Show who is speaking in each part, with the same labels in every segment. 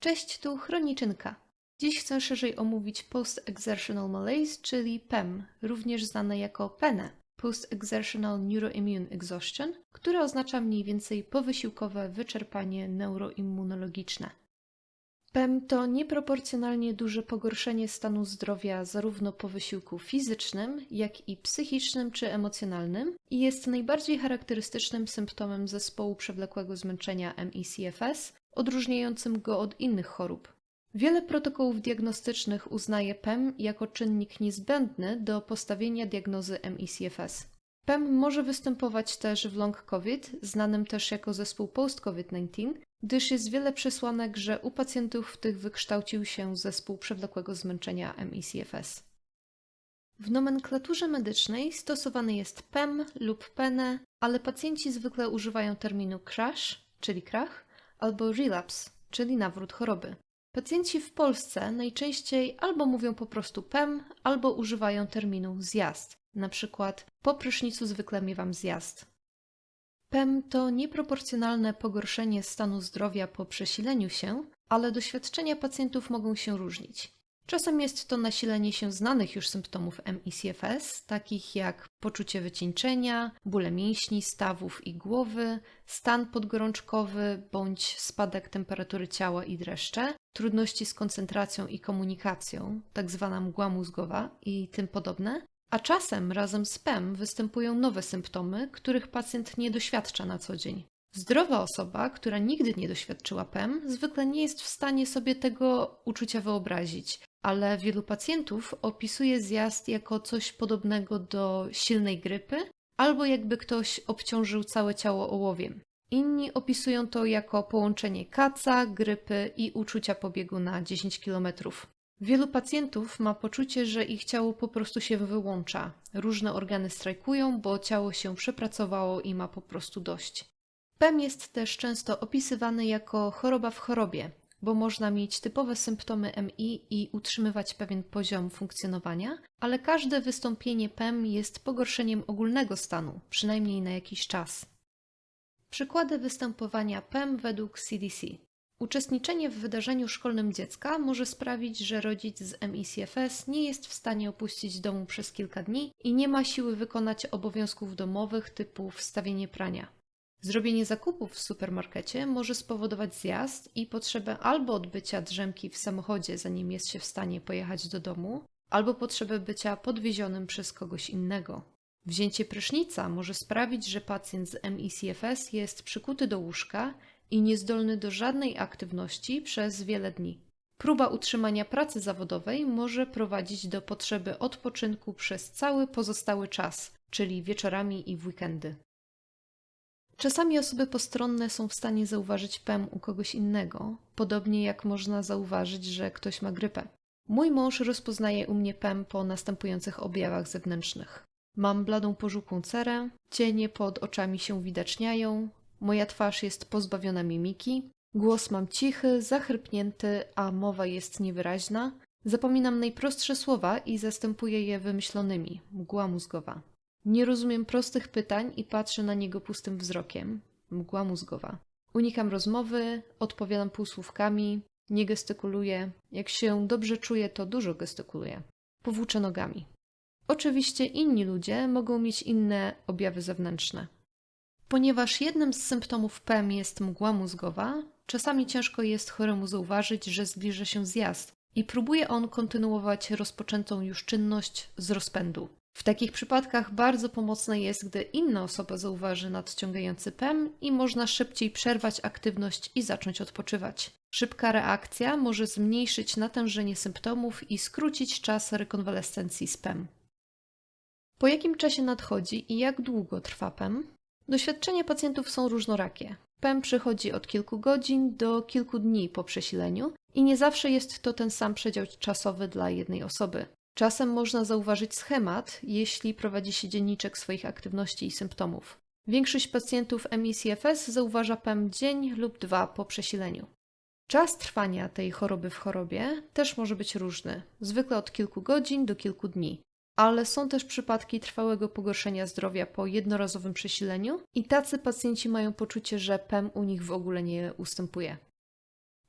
Speaker 1: Cześć, tu Chroniczynka. Dziś chcę szerzej omówić Post-Exertional Malaise, czyli PEM, również znane jako PENE, Post-Exertional Neuroimmune Exhaustion, które oznacza mniej więcej powysiłkowe wyczerpanie neuroimmunologiczne. PEM to nieproporcjonalnie duże pogorszenie stanu zdrowia zarówno po wysiłku fizycznym, jak i psychicznym czy emocjonalnym i jest najbardziej charakterystycznym symptomem zespołu przewlekłego zmęczenia ME-CFS, odróżniającym go od innych chorób. Wiele protokołów diagnostycznych uznaje PEM jako czynnik niezbędny do postawienia diagnozy ME-CFS. PEM może występować też w long COVID, znanym też jako zespół post-COVID-19, gdyż jest wiele przesłanek, że u pacjentów tych wykształcił się zespół przewlekłego zmęczenia ME-CFS. W nomenklaturze medycznej stosowany jest PEM lub PENE, ale pacjenci zwykle używają terminu crash, czyli krach, albo relapse, czyli nawrót choroby. Pacjenci w Polsce najczęściej albo mówią po prostu PEM, albo używają terminu zjazd, na przykład po prysznicu zwykle miewam zjazd. PEM to nieproporcjonalne pogorszenie stanu zdrowia po przesileniu się, ale doświadczenia pacjentów mogą się różnić. Czasem jest to nasilenie się znanych już symptomów ME-CFS, takich jak poczucie wycieńczenia, bóle mięśni, stawów i głowy, stan podgorączkowy bądź spadek temperatury ciała i dreszcze, trudności z koncentracją i komunikacją, tzw. mgła mózgowa i tym podobne, a czasem razem z PEM występują nowe symptomy, których pacjent nie doświadcza na co dzień. Zdrowa osoba, która nigdy nie doświadczyła PEM, zwykle nie jest w stanie sobie tego uczucia wyobrazić, ale wielu pacjentów opisuje zjazd jako coś podobnego do silnej grypy, albo jakby ktoś obciążył całe ciało ołowiem. Inni opisują to jako połączenie kaca, grypy i uczucia pobiegu na 10 km. Wielu pacjentów ma poczucie, że ich ciało po prostu się wyłącza. Różne organy strajkują, bo ciało się przepracowało i ma po prostu dość. PEM jest też często opisywany jako choroba w chorobie, bo można mieć typowe symptomy MI i utrzymywać pewien poziom funkcjonowania, ale każde wystąpienie PEM jest pogorszeniem ogólnego stanu, przynajmniej na jakiś czas. Przykłady występowania PEM według CDC. Uczestniczenie w wydarzeniu szkolnym dziecka może sprawić, że rodzic z MI-CFS nie jest w stanie opuścić domu przez kilka dni i nie ma siły wykonać obowiązków domowych typu wstawienie prania. Zrobienie zakupów w supermarkecie może spowodować zjazd i potrzebę albo odbycia drzemki w samochodzie, zanim jest się w stanie pojechać do domu, albo potrzebę bycia podwiezionym przez kogoś innego. Wzięcie prysznica może sprawić, że pacjent z MI-CFS jest przykuty do łóżka i niezdolny do żadnej aktywności przez wiele dni. Próba utrzymania pracy zawodowej może prowadzić do potrzeby odpoczynku przez cały pozostały czas, czyli wieczorami i w weekendy. Czasami osoby postronne są w stanie zauważyć PEM u kogoś innego, podobnie jak można zauważyć, że ktoś ma grypę. Mój mąż rozpoznaje u mnie PEM po następujących objawach zewnętrznych. Mam bladą pożółkłą cerę, cienie pod oczami się uwidaczniają, moja twarz jest pozbawiona mimiki, głos mam cichy, zachrypnięty, a mowa jest niewyraźna. Zapominam najprostsze słowa i zastępuję je wymyślonymi, mgła mózgowa. Nie rozumiem prostych pytań i patrzę na niego pustym wzrokiem. Mgła mózgowa. Unikam rozmowy, odpowiadam półsłówkami, nie gestykuluję. Jak się dobrze czuję, to dużo gestykuluję. Powłóczę nogami. Oczywiście inni ludzie mogą mieć inne objawy zewnętrzne. Ponieważ jednym z symptomów PEM jest mgła mózgowa, czasami ciężko jest choremu zauważyć, że zbliża się zjazd i próbuje on kontynuować rozpoczętą już czynność z rozpędu. W takich przypadkach bardzo pomocne jest, gdy inna osoba zauważy nadciągający PEM i można szybciej przerwać aktywność i zacząć odpoczywać. Szybka reakcja może zmniejszyć natężenie symptomów i skrócić czas rekonwalescencji z PEM. Po jakim czasie nadchodzi i jak długo trwa PEM? Doświadczenia pacjentów są różnorakie. PEM przychodzi od kilku godzin do kilku dni po przesileniu i nie zawsze jest to ten sam przedział czasowy dla jednej osoby. Czasem można zauważyć schemat, jeśli prowadzi się dzienniczek swoich aktywności i symptomów. Większość pacjentów ME-CFS zauważa PEM dzień lub dwa po przesileniu. Czas trwania tej choroby w chorobie też może być różny, zwykle od kilku godzin do kilku dni, ale są też przypadki trwałego pogorszenia zdrowia po jednorazowym przesileniu i tacy pacjenci mają poczucie, że PEM u nich w ogóle nie ustępuje.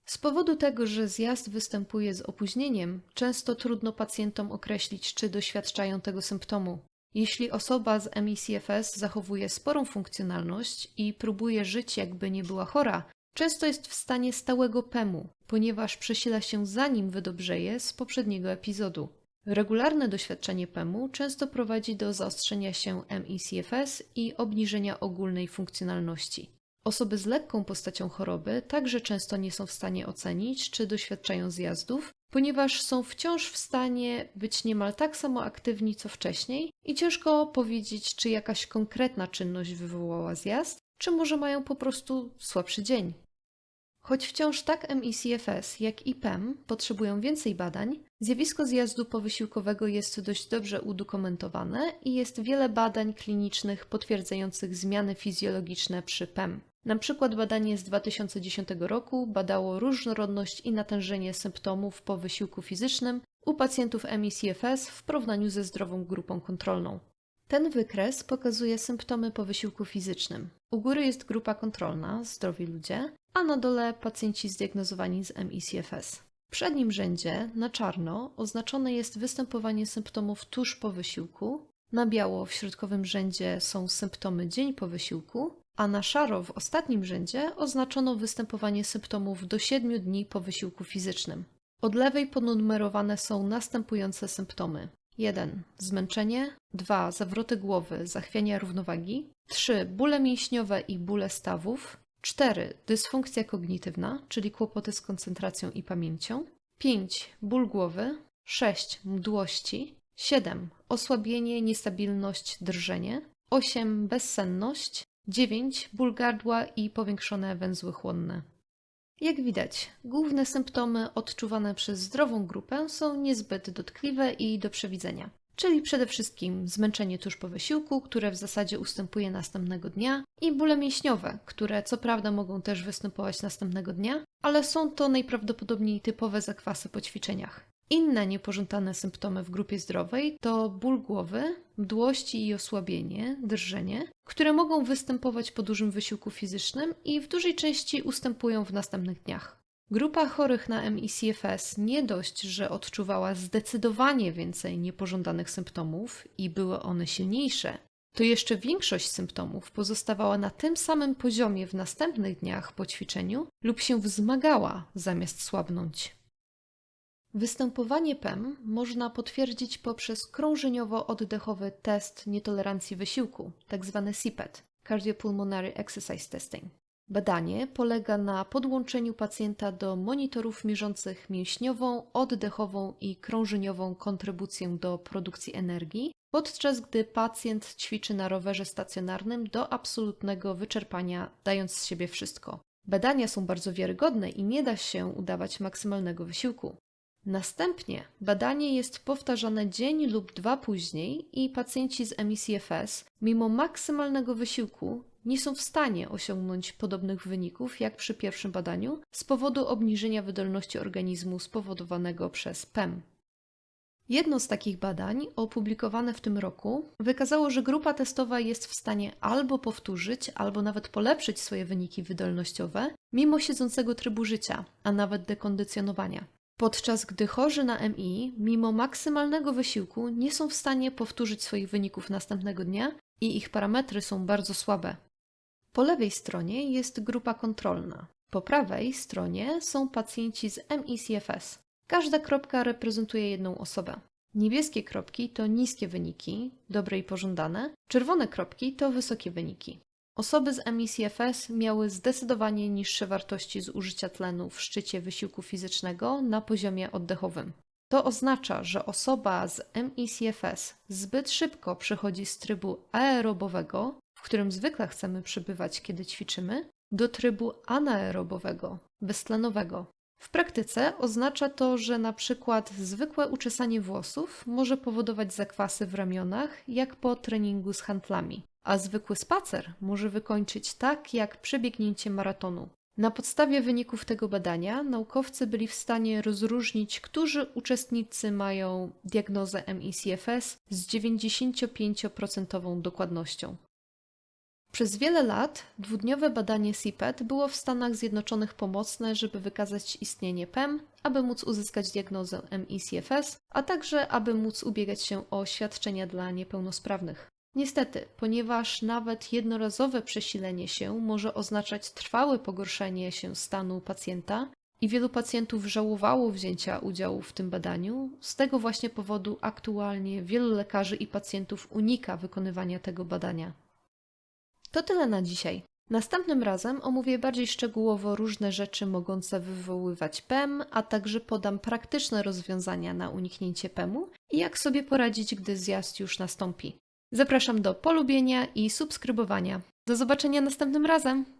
Speaker 1: Z powodu tego, że zjazd występuje z opóźnieniem, często trudno pacjentom określić, czy doświadczają tego symptomu. Jeśli osoba z MICFS zachowuje sporą funkcjonalność i próbuje żyć jakby nie była chora, często jest w stanie stałego PEM-u, ponieważ przesila się zanim wydobrzeje z poprzedniego epizodu. Regularne doświadczenie PEM-u często prowadzi do zaostrzenia się MICFS i obniżenia ogólnej funkcjonalności. Osoby z lekką postacią choroby także często nie są w stanie ocenić, czy doświadczają zjazdów, ponieważ są wciąż w stanie być niemal tak samo aktywni co wcześniej i ciężko powiedzieć, czy jakaś konkretna czynność wywołała zjazd, czy może mają po prostu słabszy dzień. Choć wciąż tak MICFS jak i PEM potrzebują więcej badań, zjawisko zjazdu powysiłkowego jest dość dobrze udokumentowane i jest wiele badań klinicznych potwierdzających zmiany fizjologiczne przy PEM. Na przykład badanie z 2010 roku badało różnorodność i natężenie symptomów po wysiłku fizycznym u pacjentów MICFS w porównaniu ze zdrową grupą kontrolną. Ten wykres pokazuje symptomy po wysiłku fizycznym. U góry jest grupa kontrolna, zdrowi ludzie, a na dole pacjenci zdiagnozowani z MICFS. W przednim rzędzie, na czarno, oznaczone jest występowanie symptomów tuż po wysiłku, na biało w środkowym rzędzie są symptomy dzień po wysiłku, a na szaro w ostatnim rzędzie oznaczono występowanie symptomów do 7 dni po wysiłku fizycznym. Od lewej ponumerowane są następujące symptomy. 1. Zmęczenie. 2. Zawroty głowy, zachwiania równowagi. 3. Bóle mięśniowe i bóle stawów. 4. Dysfunkcja kognitywna, czyli kłopoty z koncentracją i pamięcią. 5. Ból głowy. 6. Mdłości. 7. Osłabienie, niestabilność, drżenie. 8. Bezsenność. 9. Ból gardła i powiększone węzły chłonne. Jak widać, główne symptomy odczuwane przez zdrową grupę są niezbyt dotkliwe i do przewidzenia. Czyli przede wszystkim zmęczenie tuż po wysiłku, które w zasadzie ustępuje następnego dnia, i bóle mięśniowe, które co prawda mogą też występować następnego dnia, ale są to najprawdopodobniej typowe zakwasy po ćwiczeniach. Inne niepożądane symptomy w grupie zdrowej to ból głowy, mdłości i osłabienie, drżenie, które mogą występować po dużym wysiłku fizycznym i w dużej części ustępują w następnych dniach. Grupa chorych na MICFS nie dość, że odczuwała zdecydowanie więcej niepożądanych symptomów i były one silniejsze, to jeszcze większość symptomów pozostawała na tym samym poziomie w następnych dniach po ćwiczeniu lub się wzmagała zamiast słabnąć. Występowanie PEM można potwierdzić poprzez krążeniowo-oddechowy test nietolerancji wysiłku, tzw. CPET Cardiopulmonary Exercise Testing. Badanie polega na podłączeniu pacjenta do monitorów mierzących mięśniową, oddechową i krążeniową kontrybucję do produkcji energii, podczas gdy pacjent ćwiczy na rowerze stacjonarnym do absolutnego wyczerpania, dając z siebie wszystko. Badania są bardzo wiarygodne i nie da się udawać maksymalnego wysiłku. Następnie badanie jest powtarzane dzień lub dwa później i pacjenci z MICFS, mimo maksymalnego wysiłku, nie są w stanie osiągnąć podobnych wyników jak przy pierwszym badaniu z powodu obniżenia wydolności organizmu spowodowanego przez PEM. Jedno z takich badań, opublikowane w tym roku, wykazało, że grupa testowa jest w stanie albo powtórzyć, albo nawet polepszyć swoje wyniki wydolnościowe, mimo siedzącego trybu życia, a nawet dekondycjonowania podczas gdy chorzy na MI, mimo maksymalnego wysiłku, nie są w stanie powtórzyć swoich wyników następnego dnia i ich parametry są bardzo słabe. Po lewej stronie jest grupa kontrolna. Po prawej stronie są pacjenci z MICFS. Każda kropka reprezentuje jedną osobę. Niebieskie kropki to niskie wyniki, dobre i pożądane, czerwone kropki to wysokie wyniki. Osoby z MICFS miały zdecydowanie niższe wartości zużycia tlenu w szczycie wysiłku fizycznego na poziomie oddechowym. To oznacza, że osoba z MICFS zbyt szybko przechodzi z trybu aerobowego, w którym zwykle chcemy przebywać, kiedy ćwiczymy, do trybu anaerobowego, beztlenowego. W praktyce oznacza to, że na przykład zwykłe uczesanie włosów może powodować zakwasy w ramionach, jak po treningu z handlami a zwykły spacer może wykończyć tak jak przebiegnięcie maratonu. Na podstawie wyników tego badania naukowcy byli w stanie rozróżnić, którzy uczestnicy mają diagnozę MICFS z 95% dokładnością. Przez wiele lat dwudniowe badanie CPET było w Stanach Zjednoczonych pomocne, żeby wykazać istnienie PEM, aby móc uzyskać diagnozę ME-CFS, a także aby móc ubiegać się o świadczenia dla niepełnosprawnych. Niestety, ponieważ nawet jednorazowe przesilenie się może oznaczać trwałe pogorszenie się stanu pacjenta i wielu pacjentów żałowało wzięcia udziału w tym badaniu, z tego właśnie powodu aktualnie wielu lekarzy i pacjentów unika wykonywania tego badania. To tyle na dzisiaj. Następnym razem omówię bardziej szczegółowo różne rzeczy mogące wywoływać PEM, a także podam praktyczne rozwiązania na uniknięcie PEMu i jak sobie poradzić, gdy zjazd już nastąpi. Zapraszam do polubienia i subskrybowania. Do zobaczenia następnym razem!